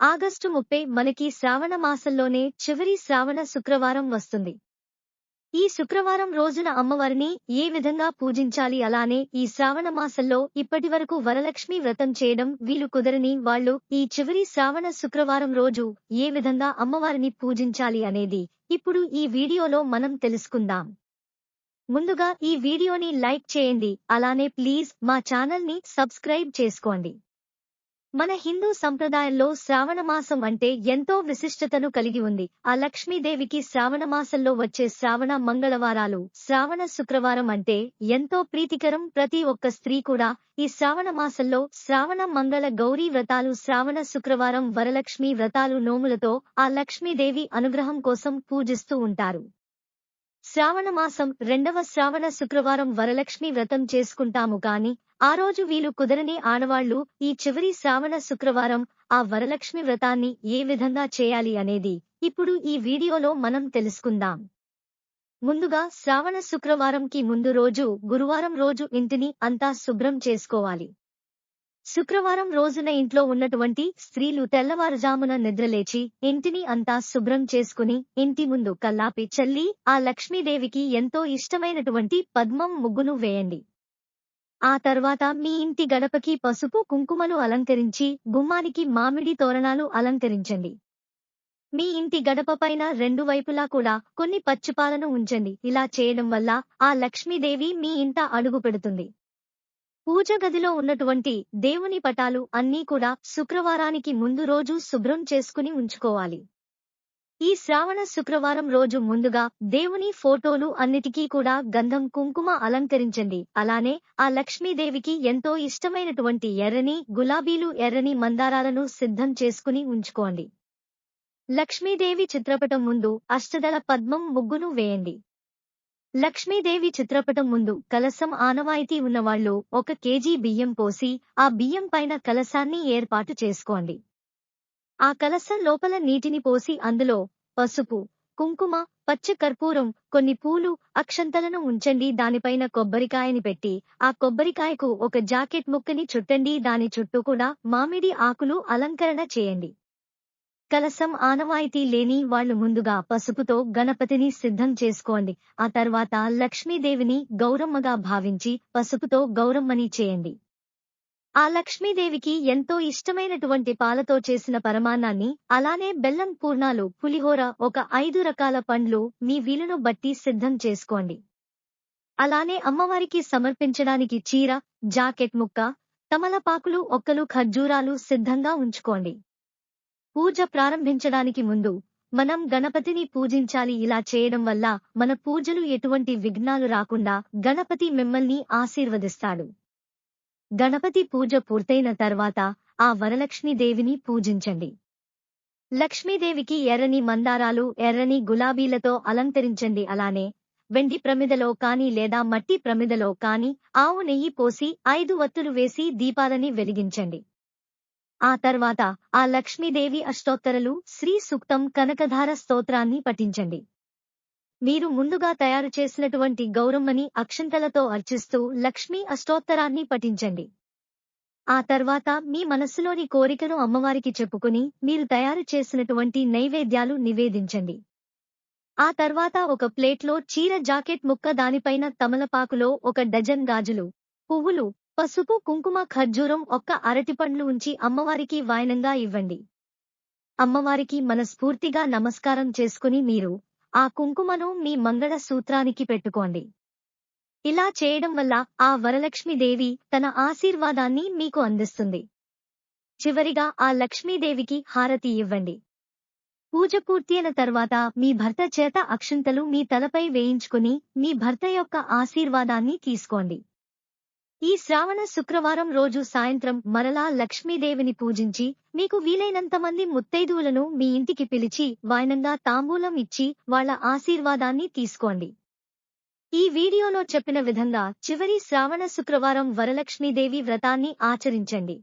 August ముప్పై మనకి శ్రావణ మాసంలోనే చివరి శ్రావణ శుక్రవారం వస్తుంది. ఈ శుక్రవారం రోజున అమ్మవారిని ఏ విధంగా పూజించాలి అలానే ఈ శ్రావణ మాసంలో ఇప్పటివరకు వరలక్ష్మి వ్రతం చేయడం వీలు కుదరని వాళ్ళు ఈ చివరి శ్రావణ శుక్రవారం రోజు ఏ విధంగా అమ్మవారిని పూజించాలి అనేది ఇప్పుడు ఈ వీడియోలో మనం తెలుసుకుందాం. ముందుగా ఈ వీడియోని లైక్ చేయండి అలానే ప్లీజ్ మా ఛానల్ని సబ్స్క్రైబ్ చేసుకోండి. మన హిందూ సంప్రదాయంలో శ్రావణమాసం అంటే ఎంతో విశిష్టతను కలిగి ఉంది. ఆ లక్ష్మీదేవికి శ్రావణ మాసంలో వచ్చే శ్రావణ మంగళవారాలు శ్రావణ శుక్రవారం అంటే ఎంతో ప్రీతికరం. ప్రతి ఒక్క స్త్రీ కూడా ఈ శ్రావణ మాసంలో శ్రావణ మంగళ గౌరీ వ్రతాలు శ్రావణ శుక్రవారం వరలక్ష్మి వ్రతాలు నోములతో ఆ లక్ష్మీదేవి అనుగ్రహం కోసం పూజిస్తూ ఉంటారు. శ్రావణ మాసం రెండవ శ్రావణ శుక్రవారం వరలక్ష్మి వ్రతం చేసుకుంటాము కాని ఆ రోజు వీలు కుదరని ఆడవాళ్ళు ఈ చివరి శ్రావణ శుక్రవారం ఆ వరలక్ష్మి వ్రతాన్ని ఏ విధంగా చేయాలి అనేది ఇప్పుడు ఈ వీడియోలో మనం తెలుసుకుందాం. ముందుగా శ్రావణ శుక్రవారంకి ముందు రోజు గురువారం రోజు ఇంటిని అంతా శుభ్రం చేసుకోవాలి. శుక్రవారం రోజున ఇంట్లో ఉన్నటువంటి స్త్రీలు తెల్లవారుజామున నిద్రలేచి ఇంటిని అంతా శుభ్రం చేసుకుని ఇంటి ముందు కల్లాపి చల్లి ఆ లక్ష్మీదేవికి ఎంతో ఇష్టమైనటువంటి పద్మం ముగ్గును వేయండి. ఆ తర్వాత మీ ఇంటి గడపకి పసుపు కుంకుమలు అలంకరించి గుమ్మానికి మామిడి తోరణాలు అలంకరించండి. మీ ఇంటి గడప పైన రెండు వైపులా కూడా కొన్ని పచ్చిపాలను ఉంచండి. ఇలా చేయడం వల్ల ఆ లక్ష్మీదేవి మీ ఇంట అడుగు పెడుతుంది. పూజ గదిలో ఉన్నటువంటి దేవుని పటాలు అన్నీ కూడా శుక్రవారానికి ముందు రోజు శుభ్రం చేసుకుని ఉంచుకోవాలి. ఈ శ్రావణ శుక్రవారం రోజు ముందుగా దేవుని ఫోటోలు అన్నిటికీ కూడా గంధం కుంకుమ అలంకరించండి. అలానే ఆ లక్ష్మీదేవికి ఎంతో ఇష్టమైనటువంటి ఎర్రని గులాబీలు ఎర్రని మందారాలను సిద్ధం చేసుకుని ఉంచుకోండి. లక్ష్మీదేవి చిత్రపటం ముందు అష్టదళ పద్మం ముగ్గును వేయండి. లక్ష్మీదేవి చిత్రపటం ముందు కలసం ఆనవాయితీ ఉన్నవాళ్ళు ఒక కేజీ బియ్యం పోసి ఆ బియ్యం పైన కలసాన్ని ఏర్పాటు చేసుకోండి. ఆ కలసం లోపల నీటిని పోసి అందులో పసుపు కుంకుమ పచ్చ కర్పూరం కొన్ని పూలు అక్షంతలను ఉంచండి. దానిపైన కొబ్బరికాయని పెట్టి ఆ కొబ్బరికాయకు ఒక జాకెట్ ముక్కని చుట్టండి. దాని చుట్టూ కూడా మామిడి ఆకులు అలంకరణ చేయండి. కలసం ఆనవాయితీ లేని వాళ్ళు ముందుగా పసుపుతో గణపతిని సిద్ధం చేసుకోండి. ఆ తర్వాత లక్ష్మీదేవిని గౌరమ్మగా భావించి పసుపుతో గౌరమ్మని చేయండి. ఆ లక్ష్మీదేవికి ఎంతో ఇష్టమైనటువంటి పాలతో చేసిన పరమాన్నాన్ని అలానే బెల్లం పూర్ణాలు పులిహోర ఒక ఐదు రకాల పండ్లు మీ వీలును బట్టి సిద్ధం చేసుకోండి. అలానే అమ్మవారికి సమర్పించడానికి చీర జాకెట్ ముక్క తమలపాకులు ఒక్కలు ఖర్జూరాలు సిద్ధంగా ఉంచుకోండి. పూజ ప్రారంభించడానికి ముందు మనం గణపతిని పూజించాలి ఇలా చేయడం వల్ల మన పూజలు ఎటువంటి విఘ్నాలు రాకుండా గణపతి మిమ్మల్ని ఆశీర్వదిస్తాడు. గణపతి పూజ పూర్తయిన తర్వాత ఆ వరలక్ష్మీదేవిని పూజించండి. లక్ష్మీదేవికి ఎర్రని మందారాలు ఎర్రని గులాబీలతో అలంకరించండి. అలానే వెండి ప్రమిదలో కాని లేదా మట్టి ప్రమిదలో కాని ఆవు నెయ్యి పోసి ఐదు వత్తులు వేసి దీపాలని వెలిగించండి. ఆ తర్వాత ఆ లక్ష్మీదేవి అష్టోత్తరలు శ్రీ సూక్తం కనకధార స్తోత్రాన్ని పఠించండి. మీరు ముందుగా తయారు చేసినటువంటి గౌరమ్మని అక్షంతలతో అర్చిస్తూ లక్ష్మీ అష్టోత్తరాన్ని పఠించండి. ఆ తర్వాత మీ మనస్సులోని కోరికను అమ్మవారికి చెప్పుకుని మీరు తయారు చేసినటువంటి నైవేద్యాలు నివేదించండి. ఆ తర్వాత ఒక ప్లేట్లో చీర జాకెట్ ముక్క దానిపైన తమలపాకులో ఒక డజన్ గాజులు పువ్వులు పసుపు కుంకుమ ఖర్జూరం ఒక్క అరటిపండ్లు ఉంచి అమ్మవారికి వాయనంగా ఇవ్వండి. అమ్మవారికి మనస్ఫూర్తిగా నమస్కారం చేసుకుని మీరు ఆ కుంకుమను మీ మంగళ సూత్రానికి పెట్టుకోండి. ఇలా చేయడం వల్ల ఆ వరలక్ష్మీదేవి తన ఆశీర్వాదాన్ని మీకు అందిస్తుంది. చివరిగా ఆ లక్ష్మీదేవికి హారతి ఇవ్వండి. పూజ పూర్తయిన తర్వాత మీ భర్త చేత అక్షింతలు మీ తలపై వేయించుకుని మీ భర్త యొక్క ఆశీర్వాదాన్ని తీసుకోండి. ఈ శ్రావణ శుక్రవారం రోజు సాయంత్రం మరలా లక్ష్మీదేవిని పూజించి మీకు వీలైనంత మంది ముత్తైదువులను మీ ఇంటికి పిలిచి వాయనంగా తాంబూలం ఇచ్చి వాళ్ళ ఆశీర్వాదాన్ని తీసుకోండి. ఈ వీడియోలో చెప్పిన విధంగా చివరి శ్రావణ శుక్రవారం వరలక్ష్మీదేవి వ్రతాన్ని ఆచరించండి.